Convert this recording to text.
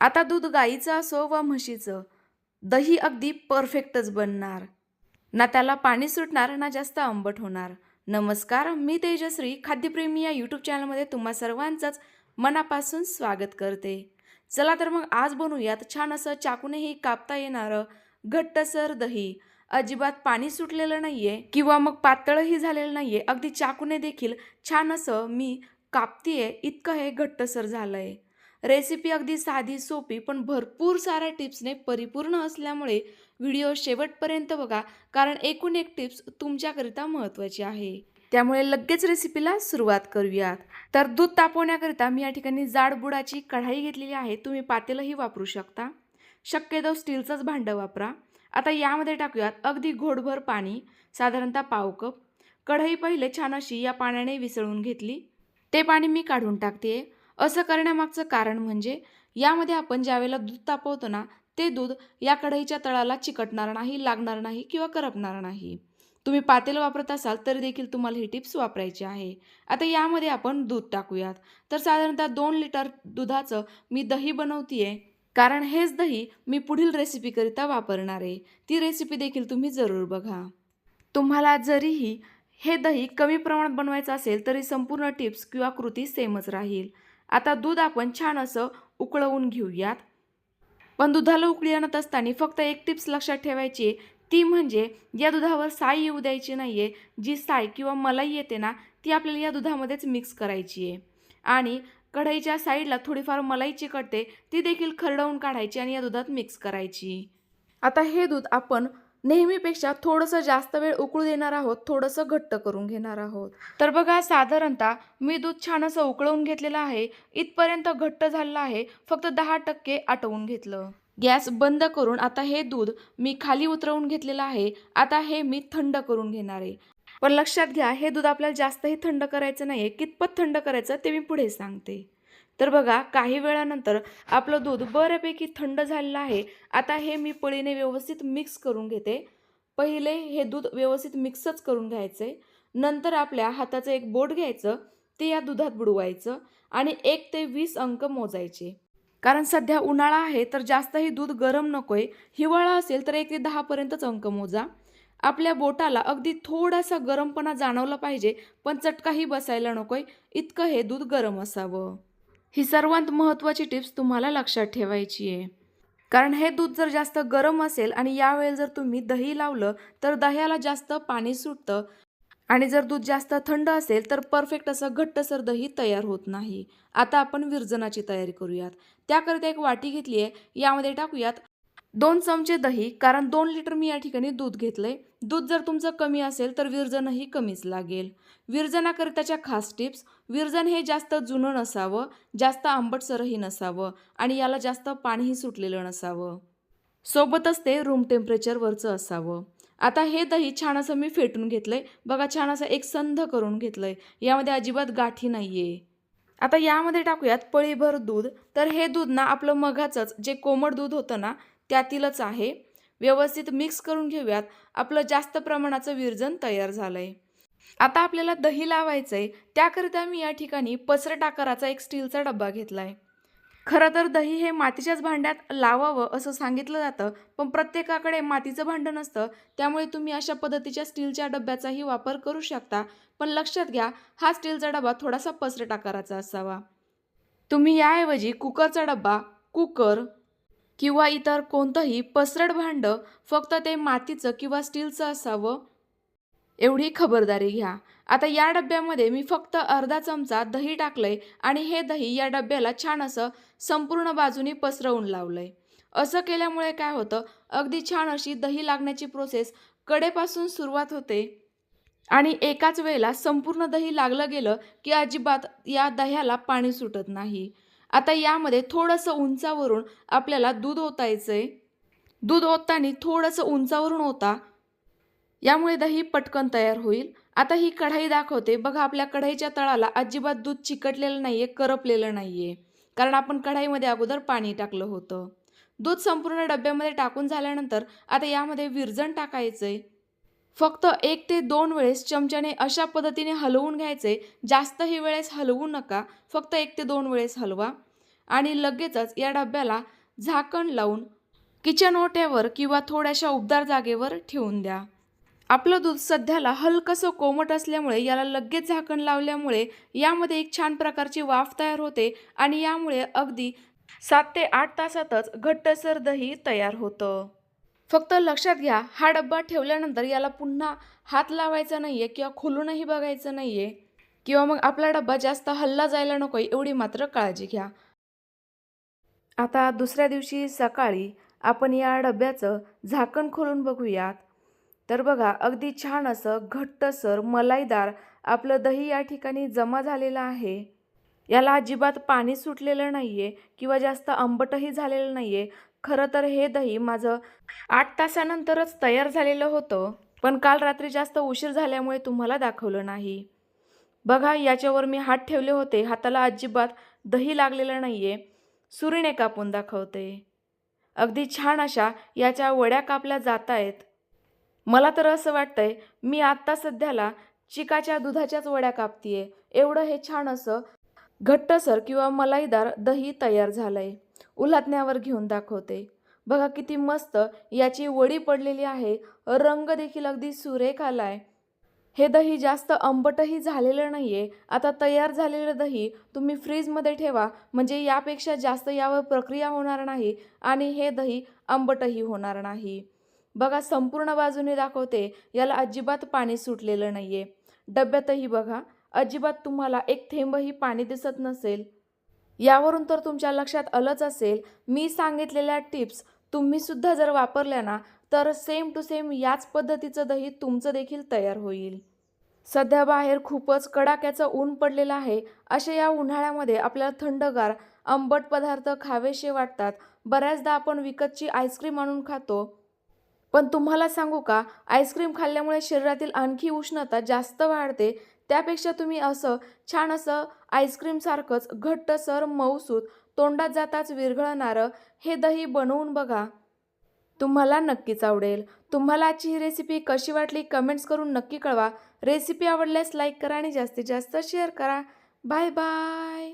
आता दूध गाईचं असो वा म्हशीचं दही अगदी परफेक्टच बनणार. ना त्याला पाणी सुटणार ना जास्त आंबट होणार. नमस्कार मी तेजश्री खाद्यप्रेमी या यूट्यूब चॅनलमध्ये तुम्हा सर्वांचंच मनापासून स्वागत करते. चला तर मग आज बनवूयात छान असं चाकूनेही कापता येणारं घट्टसर दही. अजिबात पाणी सुटलेलं नाही आहे किंवा मग पातळही झालेलं नाही आहे अगदी चाकूने देखील छान असं मी कापतीये इतकं हे घट्टसर झालं आहे रेसिपी अगदी साधी सोपी पण भरपूर साऱ्या टिप्सने परिपूर्ण असल्यामुळे व्हिडिओ शेवटपर्यंत बघा कारण एकूण एक टिप्स तुमच्याकरिता महत्त्वाची आहे. त्यामुळे लगेच रेसिपीला सुरुवात करूयात. तर दूध तापवण्याकरिता मी या ठिकाणी जाड बुडाची कढाई घेतलेली आहे तुम्ही पातेलंही वापरू शकता. शक्यतो स्टीलचंच भांडं वापरा. आता यामध्ये टाकूयात अगदी घोडभर पाणी साधारणतः पाव कप. कढई पहिले छान अशी या पाण्याने विसळून घेतली. ते पाणी मी काढून टाकते असं करण्यामागचं कारण म्हणजे यामध्ये आपण ज्यावेळेला दूध तापवतो ना ते दूध या कढईच्या तळाला चिकटणार नाही लागणार नाही किंवा करपणार नाही. तुम्ही पातेल वापरत असाल तरी देखील तुम्हाला ही टिप्स वापरायची आहे. आता यामध्ये आपण दूध टाकूयात. तर साधारणतः दोन लिटर दुधाचं मी दही बनवतीये. कारण हेच दही मी पुढील रेसिपीकरिता वापरणार आहे. ती रेसिपी देखील तुम्ही जरूर बघा. तुम्हाला जरीही हे दही कमी प्रमाणात बनवायचं असेल तरी संपूर्ण टिप्स किंवा कृती सेमच राहील. आता दूध आपण छान असं उकळवून घेऊयात. पण दुधाला उकळी आणत असताना फक्त एक टिप्स लक्षात ठेवायची ती म्हणजे या दुधावर साय येऊ द्यायची नाही आहे जी साय किंवा मलाई येते ना ती आपल्याला या दुधामध्येच मिक्स करायची आहे. आणि कढईच्या साईडला थोडीफार मलाई चिकटते ती देखील खरडवून काढायची आणि या दुधात मिक्स करायची. आता हे दूध आपण नेहमीपेक्षा थोडंसं जास्त वेळ उकळू देणार आहोत थोडंसं घट्ट करून घेणार आहोत. तर बघा साधारणतः मी दूध छान असं उकळवून घेतलेलं आहे. इथपर्यंत घट्ट झालेलं आहे. फक्त दहा टक्के आटवून घेतलं. गॅस बंद करून आता हे दूध मी खाली उतरवून घेतलेलं आहे. आता हे मी थंड करून घेणार आहे. पण लक्षात घ्या हे दूध आपल्याला जास्तही थंड करायचं नाही आहे कितपत थंड करायचं ते मी पुढे सांगते. तर बघा काही वेळानंतर आपलं दूध बऱ्यापैकी थंड झालेलं आहे. आता हे मी पळीने व्यवस्थित मिक्स करून घेते. पहिले हे दूध व्यवस्थित मिक्सच करून घ्यायचे. नंतर आपल्या हाताचं एक बोट घ्यायचं ते या दुधात बुडवायचं आणि एक ते वीस अंक मोजायचे. कारण सध्या उन्हाळा आहे तर जास्तही दूध गरम नकोय. हिवाळा असेल तर एक ते दहापर्यंतच अंक मोजा. आपल्या बोटाला अगदी थोडासा गरमपणा जाणवला पाहिजे पण चटकाही बसायला नकोय. इतकं हे दूध गरम असावं. ही सर्वात महत्त्वाची टिप्स तुम्हाला लक्षात ठेवायची आहे. कारण हे दूध जर जास्त गरम असेल आणि यावेळेला जर तुम्ही दही लावलं तर दह्याला जास्त पाणी सुटतं. आणि जर दूध जास्त थंड असेल तर परफेक्ट असं घट्टसर दही तयार होत नाही. आता आपण विरजनाची तयारी करूयात. त्याकरिता एक वाटी घेतली आहे. यामध्ये टाकूयात दोन चमचे दही कारण दोन लिटर मी या ठिकाणी दूध घेतलंय. दूध जर तुमचं कमी असेल तर विरजनही कमीच लागेल. विरजनाकरिताच्या खास टिप्स विरजन हे जास्त जुनं नसावं जास्त आंबटसरही नसावं आणि याला जास्त पाणीही सुटलेलं नसावं. सोबतच ते रूम टेम्परेचरवरचं असावं. आता हे दही छान असं मी फेटून घेतलंय. बघा छान असं एक संध करून घेतलंय. यामध्ये अजिबात गाठी नाही आहे आता यामध्ये टाकूयात पळीभर दूध. तर हे दूध ना आपलं मघाचंच जे कोमट दूध होतं ना त्यातीलच आहे. व्यवस्थित मिक्स करून घेऊयात. आपलं जास्त प्रमाणाचं विरजन तयार झालंय. आता आपल्याला दही लावायचं आहे त्याकरिता मी या ठिकाणी पसरट आकाराचा एक स्टीलचा डब्बा घेतलाय. खरं तर दही हे मातीच्याच भांड्यात लावावं असं सांगितलं जातं पण प्रत्येकाकडे मातीचं भांडं नसतं. त्यामुळे तुम्ही अशा पद्धतीच्या स्टीलच्या डब्याचाही वापर करू शकता. पण लक्षात घ्या हा स्टीलचा डबा थोडासा पसरट आकाराचा असावा. तुम्ही याऐवजी कुकरचा डब्बा कुकर किंवा इतर कोणतंही पसरट भांडं फक्त ते मातीचं किंवा स्टीलचं असावं? एवढी खबरदारी घ्या. आता या डब्यामध्ये मी फक्त अर्धा चमचा दही टाकलंय आणि हे दही या डब्याला छान असं संपूर्ण बाजूनी पसरवून लावलंय. असं केल्यामुळे काय होतं? अगदी छान अशी दही लागण्याची प्रोसेस कडेपासून सुरुवात होते. आणि एकाच वेळेला संपूर्ण दही लागलं गेलं की अजिबात या दह्याला पाणी सुटत नाही. आता यामध्ये थोडंसं उंचावरून आपल्याला दूध ओतायचं आहे दूध ओतताना थोडंसं उंचावरून ओता. यामुळे दही पटकन तयार होईल. आता ही कढाई दाखवते. बघा आपल्या कढाईच्या तळाला अजिबात दूध चिकटलेलं नाही आहे करपलेलं नाही आहे कारण आपण कढाईमध्ये अगोदर पाणी टाकलं होतं. दूध संपूर्ण डब्यामध्ये टाकून झाल्यानंतर आता यामध्ये विरजण टाकायचं आहे फक्त एक ते दोन वेळेस चमच्याने अशा पद्धतीने हलवून घ्यायचे जास्तही वेळेस हलवू नका फक्त एक ते दोन वेळेस हलवा. आणि लगेचच या डब्याला झाकण लावून किचन ओट्यावर किंवा थोड्याशा उबदार जागेवर ठेवून द्या. आपलं दूध सध्याला हलकंसं कोमट असल्यामुळे याला लगेच झाकण लावल्यामुळे यामध्ये एक छान प्रकारची वाफ तयार होते आणि यामुळे अगदी सात ते आठ तासातच घट्टसर दही तयार होतं. फक्त लक्षात घ्या हा डब्बा ठेवल्यानंतर याला पुन्हा हात लावायचा नाही आहे किंवा खोलूनही बघायचं नाही आहे किंवा मग आपला डब्बा जास्त हल्ला जायला नको एवढी मात्र काळजी घ्या. आता दुसऱ्या दिवशी सकाळी आपण या डब्याचं झाकण खोलून बघूयात. तर बघा अगदी छान असं घट्टसर मलाईदार आपलं दही या ठिकाणी जमा झालेलं आहे. याला अजिबात पाणी सुटलेलं नाही आहे किंवा जास्त आंबटही झालेलं नाही आहे खरं तर हे दही माझं आठ तासानंतरच तयार झालेलं होतं पण काल रात्री जास्त उशीर झाल्यामुळे तुम्हाला दाखवलं नाही. बघा याच्यावर मी हात ठेवले होते. हाताला अजिबात दही लागलेलं नाही आहे सुरीने कापून दाखवते. अगदी छान अशा याच्या वड्या कापल्या जात आहेत मला तर असं वाटतंय मी आत्ता सध्याला चिकाच्या दुधाच्याच वड्या कापतीये. एवढं हे छान असं घट्टसर किंवा मलाईदार दही तयार झालंय. उलातण्यावर घेऊन दाखवते. बघा किती मस्त याची वडी पडलेली आहे. रंग देखील अगदी सुरेख आलाय हे दही जास्त आंबटही झालेलं नाही आहे आता तयार झालेलं दही तुम्ही फ्रीजमध्ये ठेवा. म्हणजे यापेक्षा जास्त यावर प्रक्रिया होणार नाही आणि हे दही आंबटही होणार नाही. बघा संपूर्ण बाजूने दाखवते. याला अजिबात पाणी सुटलेलं नाही आहे डब्यातही बघा. अजिबात तुम्हाला एक थेंबही पाणी दिसत नसेल. यावरून तर तुमच्या लक्षात आलंच असेल मी सांगितलेल्या टिप्स तुम्ही सुद्धा जर वापरल्या ना तर सेम टू सेम याच पद्धतीचं दही तुमचं देखील तयार होईल. सध्या बाहेर खूपच कडाक्याचं ऊन पडलेलं आहे अशा या उन्हाळ्यामध्ये आपल्याला थंडगार आंबट पदार्थ खावेसे वाटतात. बऱ्याचदा आपण विकतची आईस्क्रीम आणून खातो. पण तुम्हाला सांगू का आईस्क्रीम खाल्ल्यामुळे शरीरातील आणखी उष्णता जास्त वाढते त्यापेक्षा तुम्ही असं छान असं आईस्क्रीमसारखंच घट्टसर मऊसूत तोंडात जाताच विरघळणारं हे दही बनवून बघा. तुम्हाला नक्कीच आवडेल. तुम्हाला आजची ही रेसिपी कशी वाटली कमेंट्स करून नक्की कळवा. रेसिपी आवडल्यास लाईक करा आणि जास्तीत जास्त शेअर करा. Bye bye